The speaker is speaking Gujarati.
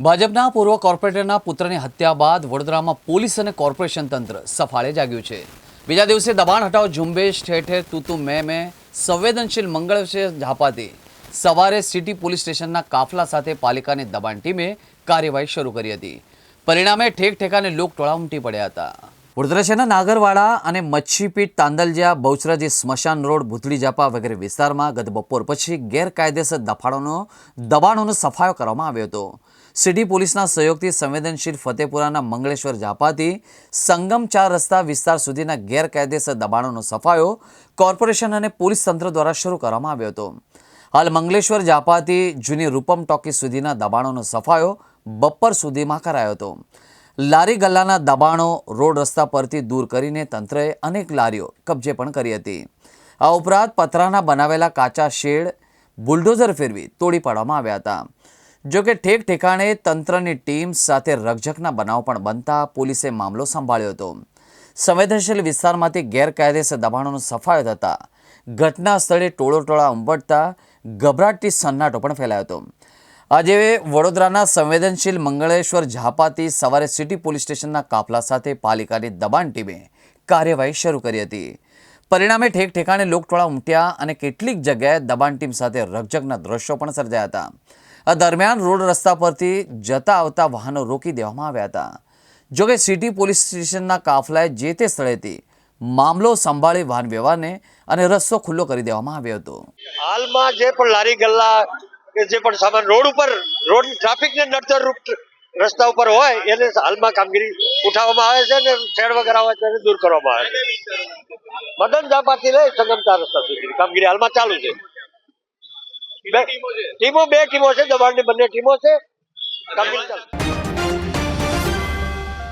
ભાજપના પૂર્વ કોર્પોરેટરના પુત્રની હત્યા બાદ વડોદરામાં પોલીસ અને કોર્પોરેશન તંત્ર સફાળે જાગ્યું છે. બીજા દિવસે દબાણ હટાવ ઝુંબેશ ઠેર ઠેર તૂતુ મેં મેં સંવેદનશીલ મંગળશે ઝાપાતી. સવારે સિટી પોલીસ સ્ટેશનના કાફલા સાથે પાલિકાની દબાણ ટીમે કાર્યવાહી શરૂ કરી હતી. પરિણામે ઠેક ઠેકાને લોકટોળા ઉમટી પડ્યા હતા. વડોદરા શહેરના નાગરવાડા અને મચ્છીપીટ તાંદલજા બહુચરાજી સ્મશાન રોડ ભૂતળી જાપા વગેરે વિસ્તારમાં ગત બપોર પછી ગેરકાયદેસર દફાળોનો દબાણોનો સફાયો કરવામાં આવ્યો હતો. સિટી પોલીસના સહયોગથી સંવેદનશીલ ફતેપુરાના મંગળેશ્વર ઝાપાથી સંગમ ચાર રસ્તા વિસ્તાર સુધીના ગેરકાયદેસર દબાણોનો સફાયો કોર્પોરેશન અને પોલીસ તંત્ર દ્વારા શરૂ કરવામાં આવ્યો હતો. હાલ મંગલેશ્વર ઝાપાથી જૂની રૂપમ ટોકી સુધીના દબાણોનો સફાયો બપોર સુધીમાં કરાયો હતો. લારી ગલ્લાના દબાણો રોડ રસ્તા પરથી દૂર કરીને તંત્રએ અનેક લારીઓ કબજે પણ કરી હતી. આ ઉપરાંત પતરાના બનાવેલા કાચા શેડ, બુલડોઝર ફેરવી તોડી પાડવામાં આવ્યા હતા. જોકે ઠેક ઠેકાણે તંત્રની ટીમ સાથે રકઝકના બનાવ પણ બનતા પોલીસે મામલો સંભાળ્યો હતો. સંવેદનશીલ વિસ્તારમાંથી ગેરકાયદેસર દબાણોનો સફાયો થતા ઘટના સ્થળે ટોળો ટોળા ઉંબડતા ગભરાટથી સન્નાટો પણ ફેલાયો હતો. આજે વડોદરાના સંવેદનશીલ મંગળેશ્વર ઝાપાથી સવારે સિટી પોલીસ સ્ટેશનના કાફલા સાથે પાલિકાની દબાણ ટીમે કાર્યવાહી શરૂ કરી હતી. પરિણામે ઠેક ઠેકાણે લોકટોળા ઉમટ્યા અને કેટલીક જગ્યાએ દબાણ ટીમ સાથે રકઝકના દ્રશ્યો પણ સર્જાયા હતા. આ દરમિયાન રોડ રસ્તા પરથી જતા આવતા વાહનો રોકી દેવામાં આવ્યા હતા. જોકે સિટી પોલીસ સ્ટેશનના કાફલાએ જે તે સ્થળેથી મામલો સંભાળી વાહન વ્યવહારને અને રસ્તો ખુલ્લો કરી દેવામાં આવ્યો હતો. હાલમાં જે પણ લારી ગલ્લા કે જે પણ સામાન રોડ ઉપર, રોડ ટ્રાફિકને નડતર રૂપ રસ્તા ઉપર હોય, એને હાલમાં કામગીરી ઉઠાવવામાં આવે છે અને ફેર વગેરે છે એને દૂર કરવામાં આવે છે. મદન જાપાથી લઈ સંગમ રસ્તા સુધી. કામગીરી હાલમાં ચાલુ છે. ટીમો બે ટીમો છે દબાણની બંને ટીમો છે.